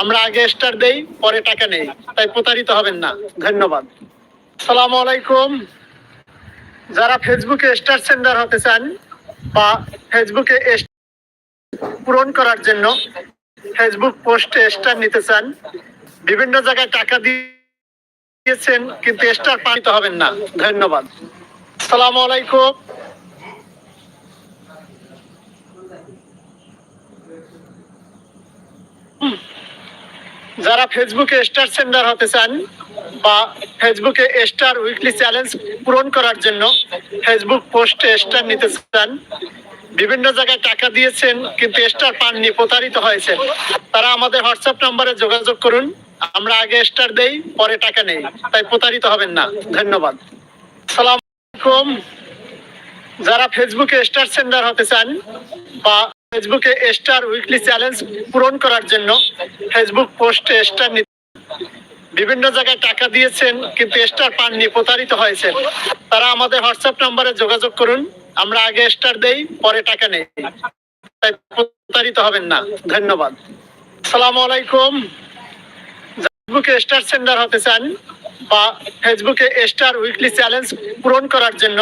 আমরা আগে স্টার দেই, পরে টাকা নেই। তাই প্রতারিত হবেন না। ধন্যবাদ। সালাম আলাইকুম। যারা ফেসবুকে স্টার সেন্ডার হতে চান বা ফেসবুকে পূরণ করার জন্য ফেসবুক পোস্টে স্টার নিতে চান, বিভিন্ন জায়গায় টাকা দিয়েছেন, কিন্তু স্টার পানিতে হবেন না। ধন্যবাদ। সালাম আলাইকুম। যারা ফেসবুকে স্টার সেন্ডার হতে চান বা ফেসবুকে স্টার উইকলি চ্যালেঞ্জ পূরণ করার জন্য ফেসবুক পোস্টে স্টার নিতে চান, বিভিন্ন জায়গায় টাকা দিয়েছেন কিন্তু স্টার পাননি, প্রতারিত হয়েছেন, তারা আমাদের হোয়াটসঅ্যাপ নম্বরে যোগাযোগ করুন, আমরা আগে স্টার দেই, পরে টাকা নেই, তাই প্রতারিত হবেন না, ধন্যবাদ। সালাম আলাইকুম। যারা ফেসবুকে স্টার সেন্ডার হতে চান বা ফেসবুকে স্টার উইকলি চ্যালেঞ্জ পূরণ করার জন্য ফেসবুক পোস্টে স্টার বিভিন্ন জায়গায় টাকা দিয়েছেন, কিন্তু স্টার পাননি, প্রতারিত হয়েছেন। তারা আমাদের হোয়াটসঅ্যাপ নম্বরে যোগাযোগ করুন, আমরা আগে স্টার দেই, পরে টাকা নেই। তাই প্রতারিত হবেন না। ধন্যবাদ। সালাম আলাইকুম। ফেসবুকে স্টার সেন্ডার হতে চান বা ফেসবুকে স্টার উইকলি চ্যালেঞ্জ পূরণ করার জন্য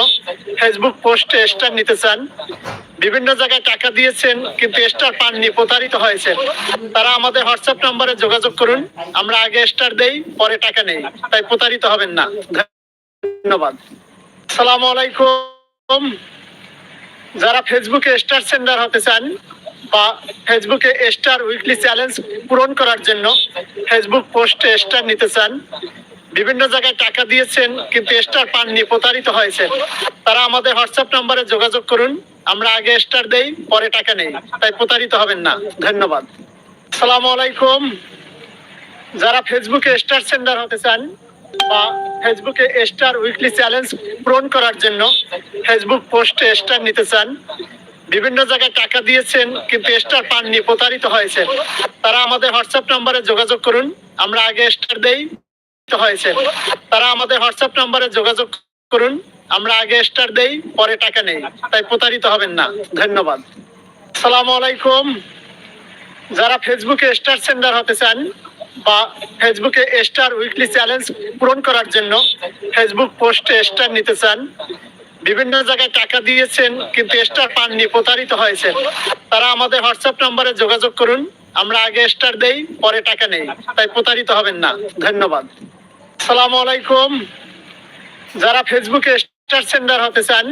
ফেসবুক পোস্টে স্টার নিতে চান বিভিন্ন জায়গায় টাকা দিয়েছেন, কিন্তু স্টার পাননি, প্রতারিত হয়েছেন। তারা আমাদের হোয়াটসঅ্যাপ নম্বরে যোগাযোগ করুন, আমরা আগে স্টার দেই, পরে টাকা নেই। তাই প্রতারিত হবেন না। ধন্যবাদ। সালাম আলাইকুম। যারা ফেসবুকে স্টার সেন্ডার হতে চান বা ফেসবুকে স্টার উইকলি চ্যালেঞ্জ পূরণ করার জন্য ফেসবুক পোস্টে স্টার নিতে চান বিভিন্ন জায়গায় টাকা দিয়েছেন, কিন্তু স্টার পাননি, প্রতারিত হয়েছেন। তারা আমাদের হোয়াটসঅ্যাপ নাম্বারে যোগাযোগ করুন, আমরা আগে স্টার দেই, পরে টাকা নেই। তাই প্রতারিত হবেন না। ধন্যবাদ। সালাম আলাইকুম। যারা ফেসবুকে স্টার সেন্ডার হতে চান বা ফেসবুকে স্টার উইকলি চ্যালেঞ্জ পূরণ করার জন্য ফেসবুক পোস্টে স্টার নিতে চান, বিভিন্ন জায়গায় টাকা দিয়েছেন, কিন্তু স্টার পাননি, প্রতারিত হয়েছেন, তারা আমাদের হোয়াটসঅ্যাপ নাম্বারে যোগাযোগ করুন, আমরা আগে স্টার দেই হয়েছে। তারা আমাদের হোয়াটসঅ্যাপ নম্বরে যোগাযোগ করুন। আমরা আগে স্টার দেই, পরে টাকা নেই। তাই প্রতারিত হবেন না। ধন্যবাদ। সালাম আলাইকুম। যারা ফেসবুকে স্টার সেন্ডার হতে চান বা ফেসবুকে স্টার উইকলি চ্যালেঞ্জ পূরণ করার জন্য ফেসবুক পোস্টে স্টার নিতে চান, বিভিন্ন জায়গায় টাকা দিয়েছেন, কিন্তু স্টার পাননি, প্রতারিত হয়েছেন, তারা আমাদের হোয়াটসঅ্যাপ নম্বরে যোগাযোগ করুন। আমরা আগে স্টার দেই, পরে টাকা নেই। তাই প্রতারিত হবেন না। ধন্যবাদ। সালাম আলাইকুম। যারা ফেসবুকে স্টার সেন্ডার হতে চান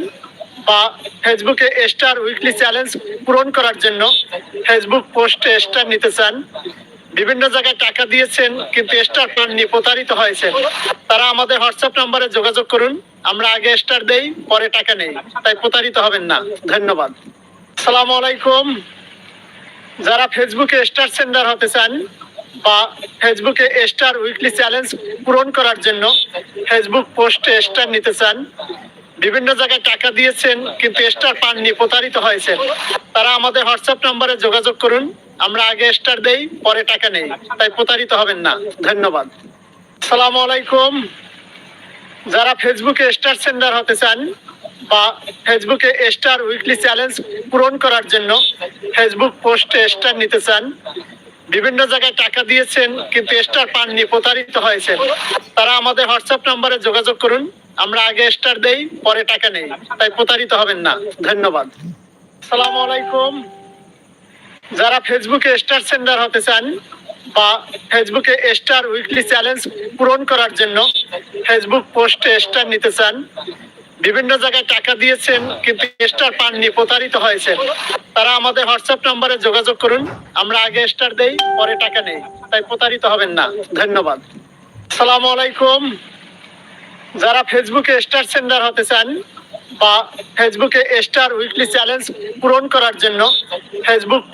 বা ফেসবুকে স্টার উইকলি চ্যালেঞ্জ পূরণ করার জন্য ফেসবুক পোস্টে স্টার নিতে চান, বিভিন্ন জায়গায় টাকা দিয়েছেন কিন্তু স্টার পাননি প্রতারিত হয়েছেন, তারা আমাদের হোয়াটসঅ্যাপ নম্বরে যোগাযোগ করুন। আমরা আগে স্টার দেই, পরে টাকা নেই, তাই প্রতারিত হবেন না। ধন্যবাদ। সালাম আলাইকুম। যারা ফেসবুকে স্টার সেন্ডার হতে চান বা ফেসবুকে স্টার উইকলি চ্যালেঞ্জ পূরণ করার জন্য ফেসবুক পোস্টে স্টার নিতে চান। বিভিন্ন জায়গায় টাকা দিয়েছেন, কিন্তু স্টার পাননি, প্রতারিত হয়েছেন। তারা আমাদের হোয়াটসঅ্যাপ নম্বরে যোগাযোগ করুন। আমরা আগে স্টার দেই, পরে টাকা নেই। তাই প্রতারিত হবেন না। ধন্যবাদ। সালাম আলাইকুম। যারা ফেসবুকে স্টার সেন্ডার হতে চান বা ফেসবুকে স্টার উইকলি চ্যালেঞ্জ পূরণ করার জন্য ফেসবুক পোস্টে স্টার নিতে চান বিভিন্ন জায়গায় টাকা দিয়েছেন, কিন্তু স্টার পাননি, প্রতারিত হয়েছেন। তারা আমাদের হোয়াটসঅ্যাপ নম্বরে যোগাযোগ করুন। আমরা আগে স্টার দেই, পরে টাকা নেই। তাই প্রতারিত হবেন না। ধন্যবাদ। সালাম আলাইকুম। যারা ফেসবুকে স্টার সেন্ডার হতে চান বা ফেসবুকে স্টার উইকলি চ্যালেঞ্জ পূরণ করার জন্য ফেসবুক পোস্টে স্টার নিতে চান বিভিন্ন জায়গায় টাকা দিয়েছেন, কিন্তু স্টার পাননি, প্রতারিত হয়েছেন। তারা আমাদের হোয়াটসঅ্যাপ নম্বরে যোগাযোগ করুন, আমরা আগে স্টার দেই, পরে টাকা নেই। তাই প্রতারিত হবেন না। ধন্যবাদ। সালাম আলাইকুম। যারা ফেসবুকে স্টার সেন্ডার হতে চান, বা ফেসবুকে স্টার উইকলি চ্যালেঞ্জ পূরণ করার জন্য ফেসবুক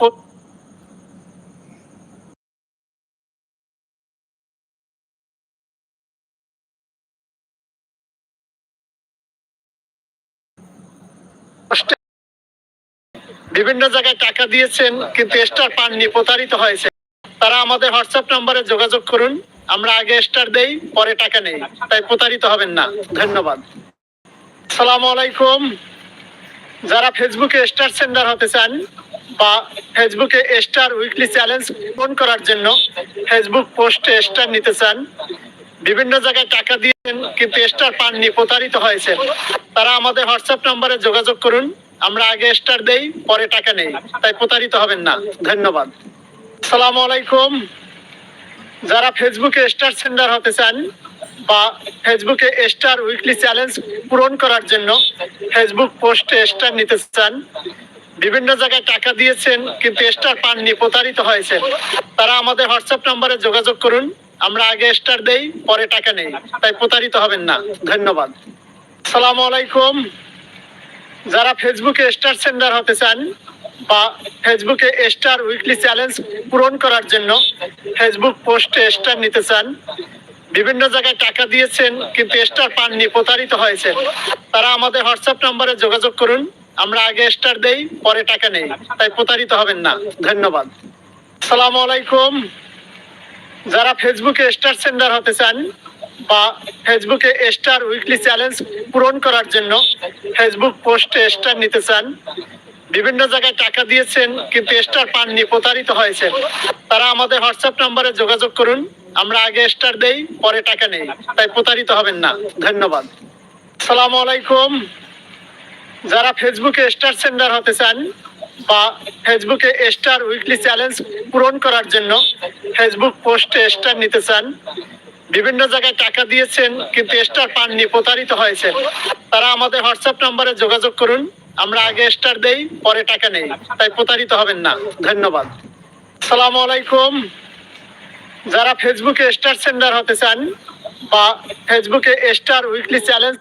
বিভিন্ন জায়গায় টাকা দিয়েছেন, কিন্তু স্টার পাননি, প্রতারিত হয়েছে। তারা আমাদের হোয়াটসঅ্যাপ নম্বরে যোগাযোগ করুন, আমরা আগে স্টার দেই, পরে টাকা নেই। তাই প্রতারিত হবেন না। ধন্যবাদ। সালাম আলাইকুম। যারা ফেসবুকে স্টার সেন্ডার হতে চান বা ফেসবুকে স্টার উইকলি চ্যালেঞ্জ পূরণ করার জন্য ফেসবুক পোস্টে স্টার নিতে চান, বিভিন্ন জায়গায় টাকা দিয়েছেন কিন্তু স্টার পাননি, প্রতারিত হয়েছে। তারা আমাদের হোয়াটসঅ্যাপ নম্বরে যোগাযোগ করুন। আমরা আগে স্টার দেই, পরে টাকা নেই। তাই প্রতারিত হবেন না। ধন্যবাদ। আসসালামু আলাইকুম। যারা ফেসবুকে স্টার সেন্ডার হতে চান বা ফেসবুকে স্টার উইকলি চ্যালেঞ্জ পূরণ করার জন্য ফেসবুক পোস্টে স্টার নিতে চান, বিভিন্ন জায়গায় টাকা দিয়েছেন, কিন্তু স্টার পাননি, প্রতারিত হয়েছে তারা আমাদের হোয়াটসঅ্যাপ নম্বরে যোগাযোগ করুন। আমরা আগে স্টার দেই, পরে টাকা নেই। তাই প্রতারিত হবেন না। ধন্যবাদ। আসসালামু আলাইকুম। যারা ফেসবুকে স্টার সেন্ডার হতে চান বা ফেসবুকে স্টার উইকলি চ্যালেঞ্জ পূরণ করার জন্য ফেসবুক পোস্টে স্টার নিতে চান, বিভিন্ন জায়গায় টাকা দিয়েছেন, কিন্তু স্টার পাননি, প্রতারিত হয়েছে তারা আমাদের হোয়াটসঅ্যাপ নম্বরে যোগাযোগ করুন। আমরা আগে স্টার দেই, পরে টাকা নেই। তাই প্রতারিত হবেন না। ধন্যবাদ। সালাম আলাইকুম। যারা ফেসবুকে স্টার সেন্ডার হতে চান বা ফেসবুকে স্টার উইকলি চ্যালেঞ্জ পূরণ করার জন্য ফেসবুক পোস্টে স্টার নিতে চান, বিভিন্ন জায়গায় টাকা দিয়েছেন কিন্তু স্টার পাননি, প্রতারিত হয়েছে তারা আমাদের হোয়াটসঅ্যাপ নম্বরে যোগাযোগ করুন। আমরা আগে স্টার দেই, পরে টাকা নেই, তাই প্রতারিত হবেন না। ধন্যবাদ। আসসালামু আলাইকুম। যারা ফেসবুকে স্টার সেন্ডার হতে চান বা ফেসবুকে স্টার উইকলি চ্যালেঞ্জ পূরণ করার জন্য ফেসবুক পোস্টে স্টার নিতে চান। বিভিন্ন জায়গায় টাকা দিয়েছেন, কিন্তু স্টার পাননি, প্রতারিত হয়েছে তারা আমাদের হোয়াটসঅ্যাপ নম্বরে যোগাযোগ করুন। আমরা আগে স্টার দেই, পরে টাকা নেই। তাই প্রতারিত হবেন না। ধন্যবাদ। সালাম আলাইকুম। যারা ফেসবুকে স্টার সেন্ডার হতে চান বা ফেসবুকে স্টার উইকলি চ্যালেঞ্জ